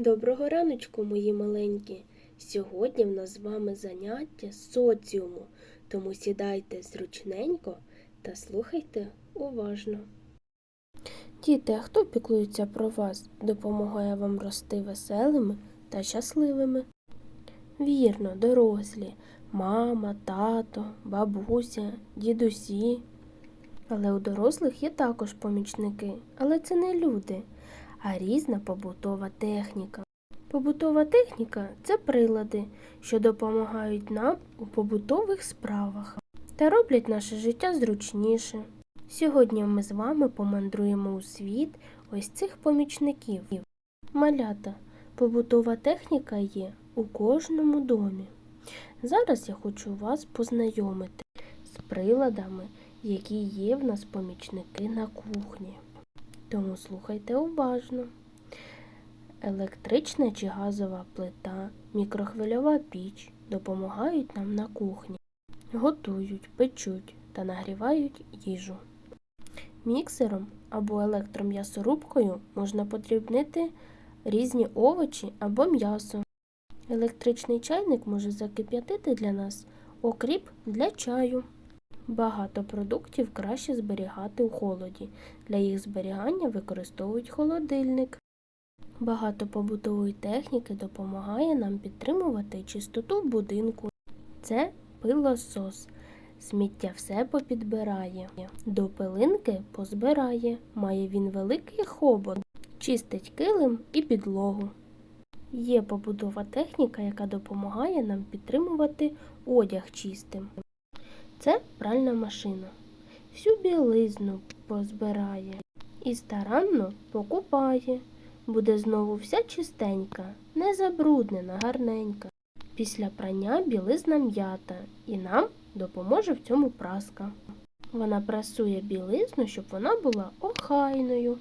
Доброго раночку, мої маленькі. Сьогодні в нас з вами заняття соціуму, тому сідайте зручненько та слухайте уважно. Діти, а хто піклується про вас, допомагає вам рости веселими та щасливими? Вірно, дорослі, мама, тато, бабуся, дідусі. Але у дорослих є також помічники, але це не люди, а різна побутова техніка. Побутова техніка це прилади, що допомагають нам у побутових справах та роблять наше життя зручніше. Сьогодні ми з вами помандруємо у світ ось цих помічників. Малята, побутова техніка є у кожному домі. Зараз я хочу вас познайомити з приладами, які є в нас помічники на кухні. Тому слухайте уважно. Електрична чи газова плита, мікрохвильова піч допомагають нам на кухні, готують, печуть та нагрівають їжу. Міксером або електром'ясорубкою можна подрібнити різні овочі або м'ясо. Електричний чайник може закип'ятити для нас окріп для чаю. Багато продуктів краще зберігати у холоді. Для їх зберігання використовують холодильник. Багато побутової техніки допомагає нам підтримувати чистоту будинку. Це пилосос. Сміття все попідбирає. До пилинки позбирає. Має він великий хобот, чистить килим і підлогу. Є побутова техніка, яка допомагає нам підтримувати одяг чистим. Це пральна машина. Всю білизну позбирає і старанно покупає. Буде знову вся чистенька, не забруднена, гарненька. Після прання білизна м'ята і нам допоможе в цьому праска. Вона прасує білизну, щоб вона була охайною.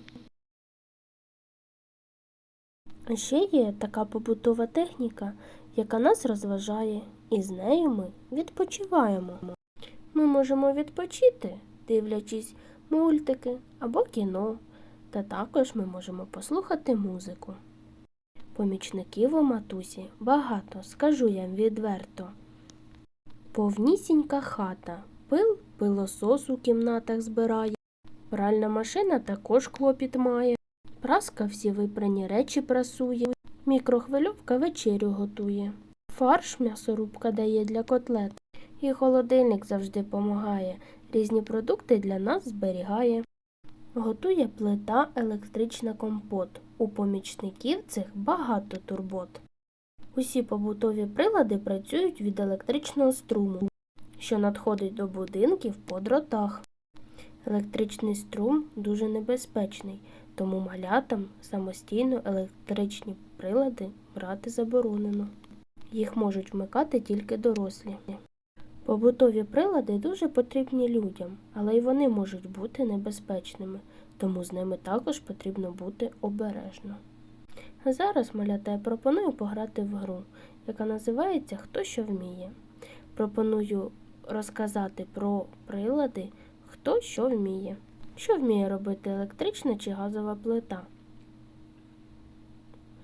Ще є така побутова техніка, яка нас розважає, і з нею ми відпочиваємо. Ми можемо відпочити, дивлячись мультики або кіно, та також ми можемо послухати музику. Помічників у матусі багато, скажу я відверто. Повнісінька хата, пил пилосос у кімнатах збирає, пральна машина також клопіт має, праска всі випрані речі прасує, мікрохвильовка вечерю готує, фарш м'ясорубка дає для котлет, і холодильник завжди помагає, різні продукти для нас зберігає. Готує плита електрична компот. У помічників цих багато турбот. Усі побутові прилади працюють від електричного струму, що надходить до будинків по дротах. Електричний струм дуже небезпечний, тому малятам самостійно електричні прилади брати заборонено. Їх можуть вмикати тільки дорослі. Побутові прилади дуже потрібні людям, але й вони можуть бути небезпечними, тому з ними також потрібно бути обережно. Зараз, малята, я пропоную пограти в гру, яка називається Хто що вміє. Пропоную розказати про прилади, хто що вміє. Що вміє робити електрична чи газова плита?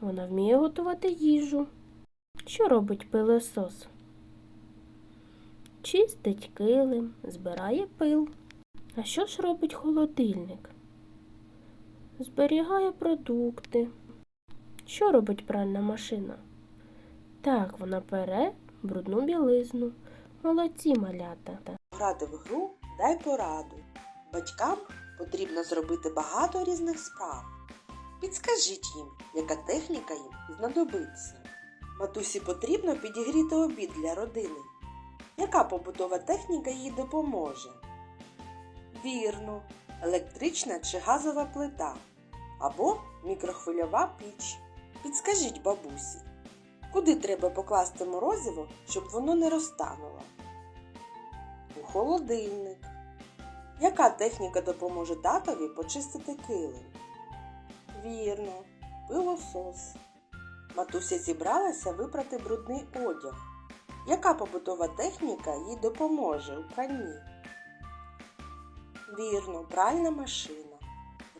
Вона вміє готувати їжу. Що робить пилосос? Чистить килим, збирає пил. А що ж робить холодильник? Зберігає продукти. Що робить пральна машина? Так, вона пере брудну білизну. Молодці малята. Грати в гру дай пораду. Батькам потрібно зробити багато різних справ. Підскажіть їм, яка техніка їм знадобиться. Матусі потрібно підігріти обід для родини. Яка побутова техніка їй допоможе? Вірно, електрична чи газова плита або мікрохвильова піч. Підскажіть бабусі, куди треба покласти морозиво, щоб воно не розтануло? У холодильник. Яка техніка допоможе татові почистити килим? Вірно, пилосос. Матуся зібралася випрати брудний одяг. Яка побутова техніка їй допоможе у пранні? Вірно, пральна машина.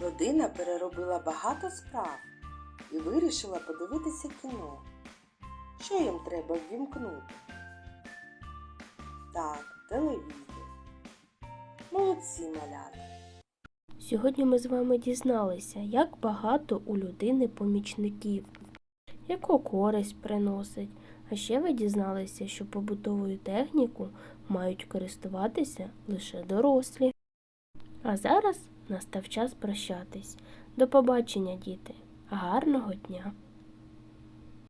Родина переробила багато справ. і вирішила подивитися кіно. Що їм треба ввімкнути? Так, телевізор. Молодці малята. Сьогодні ми з вами дізналися, як багато у людини помічників, яку користь приносить. А ще ви дізналися, що побутовою техніку мають користуватися лише дорослі. А зараз настав час прощатись. До побачення, діти. Гарного дня!